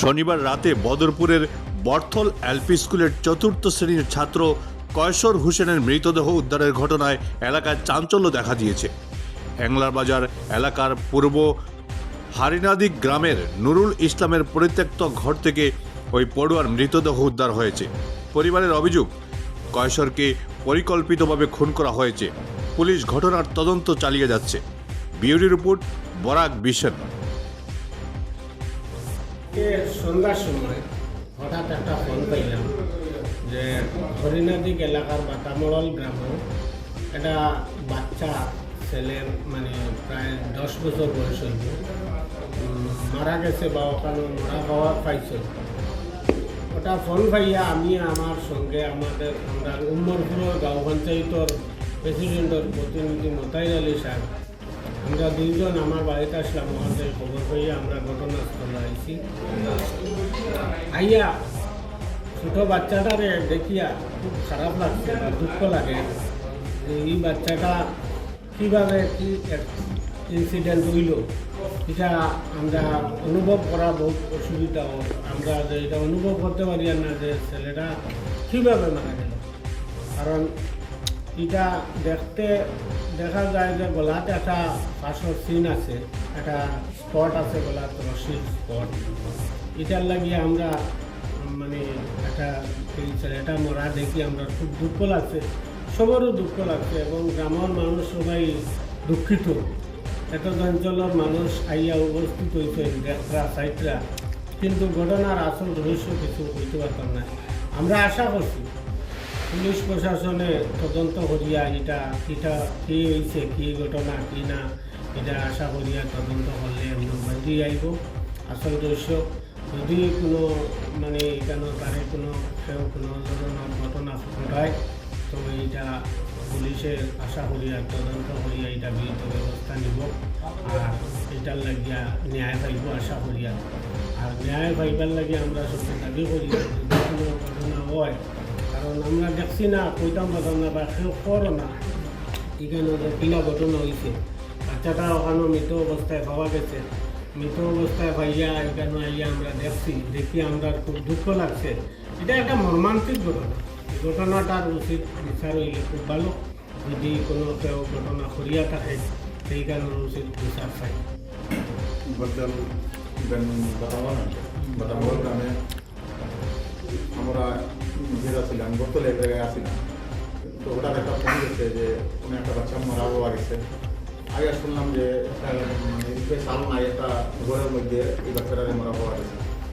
শনিবার রাতে বদরপুরের বর্থল এলপি স্কুলের চতুর্থ শ্রেণির ছাত্র কয়সর হোসেনের মৃতদেহ উদ্ধারের ঘটনায় এলাকায় চাঞ্চল্য দেখা দিয়েছে। অ্যাংলার বাজার এলাকার পূর্ব হারিনাদি গ্রামের নুরুল ইসলামের পরিত্যক্ত ঘর থেকে ওই পড়ুয়ার মৃতদেহ উদ্ধার হয়েছে। পরিবারের অভিযোগ কয়সরকে পরিকল্পিতভাবে খুন করা হয়েছে। পুলিশ ঘটনার তদন্ত চালিয়ে যাচ্ছে। বিউরি রিপোর্ট, বরাক বিশন এ সন্ধ্যার সময় হঠাৎ একটা ফোন পাইলাম যে হরিণাদিক এলাকার বাতামড়ল গ্রামে একটা বাচ্চা ছেলের মানে প্রায় দশ বছর বয়স হইব মারা গেছে বা ওখানে মারা পাওয়া পাইছে। ওটা ফোন পাইয়া আমি আমার সঙ্গে আমাদের আমরা উম্মরপুর গাঁও পঞ্চায়েতর প্রেসিডেন্টর প্রতিনিধি মোতাইর আলী সাহেব আমরা দুইজন আমার বাড়িতে আসলাম থেকে খবর পাইয়া আমরা ঘটনাস্থলে আইছি। আইয়া, ছোট বাচ্চাটারে দেখিয়া খুব খারাপ লাগছে বা দুঃখ লাগে যে এই বাচ্চাটা কীভাবে কি ইনসিডেন্ট হইল। এটা আমরা অনুভব করা বহুত অসুবিধা হোক আমরা যে এটা অনুভব করতে পারি না যে ছেলেটা কীভাবে মারা গেল। কারণ এটা দেখতে দেখা যায় যে গলাতে একটা পাশর সিন আছে, একটা স্পট আছে গলাত রশির স্পট এটার লাগিয়ে আমরা মানে একটা ছেলেটা মরা দেখি আমরা, খুব দুঃখ লাগছে সবারও দুঃখ লাগছে এবং গ্রামের মানুষ সবাই দুঃখিত। এত অঞ্চলের মানুষ আইয়া উপস্থিত হয়েছে, দেখরা সাইটরা কিন্তু ঘটনার আসল রহস্য কিছু হইতে পারতাম না। আমরা আশা করছি পুলিশ প্রশাসনে তদন্ত করিয়া এটা এটা কি হয়েছে কি ঘটনা, কি না, এটা আশা করিয়া তদন্ত করলে বান্ধি আইব। আসল দৃশ্য যদি কোনো মানে এখানে তারে কোনো, কেউ কোনো ধরনের ঘটনা ঘটায়, তো এটা পুলিশের আশা করিয়া তদন্ত করিয়া এটা বিহিত ব্যবস্থা নিব। আর এটার লাগিয়া ন্যায় পাইব আশা করিয়া। আর ন্যায় পাইবার লাগে আমরা সবচেয়ে দাবি করি, যদি কোনো ঘটনা হয় কারণ আমরা দেখছি না কইতাম পাতাম না বা কেউ করো না এখানে যে কিনা ঘটনা হয়েছে বাচ্চাটা ওখানে মৃত অবস্থায় পাওয়া গেছে মৃত অবস্থায় পাইয়া এখানে আইয়া আমরা দেখছি দেখি আমরা খুব দুঃখ লাগছে এটা একটা মর্মান্তিক ঘটনা এই ঘটনাটার উচিত বিচার হইলে খুব ভালো যদি কোনো কেউ ঘটনা করিয়া থাকে সেইখানের উচিত বিচার চাই बद्दल বেন বাতাবন বাতাবন গ্রামে আমরা নিজেরা ছিলাম বোতলে এক জায়গায় আসিলাম তো হঠাৎ একটা ফোন গেছে যে, কোনো একটা বাচ্চা মারা হওয়া গেছে আগে শুনলাম যে মানে সালনায় একটা ঘরের মধ্যে এই বাচ্চাটা মারা হওয়া গেছে